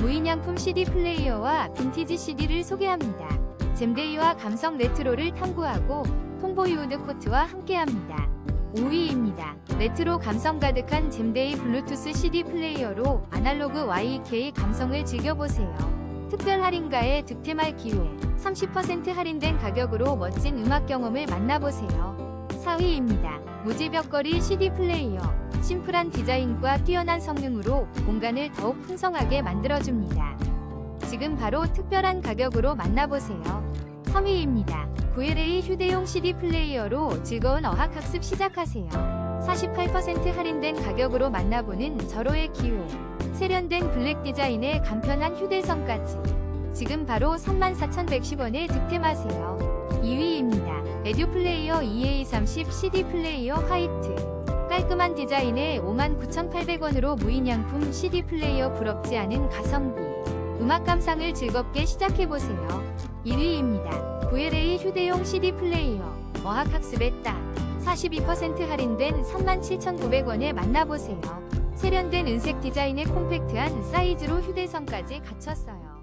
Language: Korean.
무인양품 CD 플레이어와 빈티지 CD를 소개합니다. 잼데이와 감성 레트로를 탐구하고 통보유드 코트와 함께합니다. 5위입니다. 레트로 감성 가득한 잼데이 블루투스 CD 플레이어로 아날로그 YK 감성을 즐겨보세요. 특별 할인가에 득템할 기회, 30% 할인된 가격으로 멋진 음악 경험을 만나보세요. 4위입니다. 무지벽거리 CD 플레이어. 심플한 디자인과 뛰어난 성능으로 공간을 더욱 풍성하게 만들어줍니다. 지금 바로 특별한 가격으로 만나보세요. 3위입니다. 9LA 휴대용 CD 플레이어로 즐거운 어학학습 시작하세요. 48% 할인된 가격으로 만나보는 절호의 기회. 세련된 블랙 디자인의 간편한 휴대성까지. 지금 바로 34,110원에 득템하세요. 2위입니다. 에듀 플레이어 EA30 CD 플레이어 화이트. 깔끔한 디자인에 59,800원으로 무인양품 CD 플레이어 부럽지 않은 가성비. 음악 감상을 즐겁게 시작해보세요. 1위입니다. 9LA 휴대용 CD 플레이어. 어학학습에 딱42% 할인된 37,900원에 만나보세요. 세련된 은색 디자인의 콤팩트한 사이즈로 휴대성까지 갖췄어요.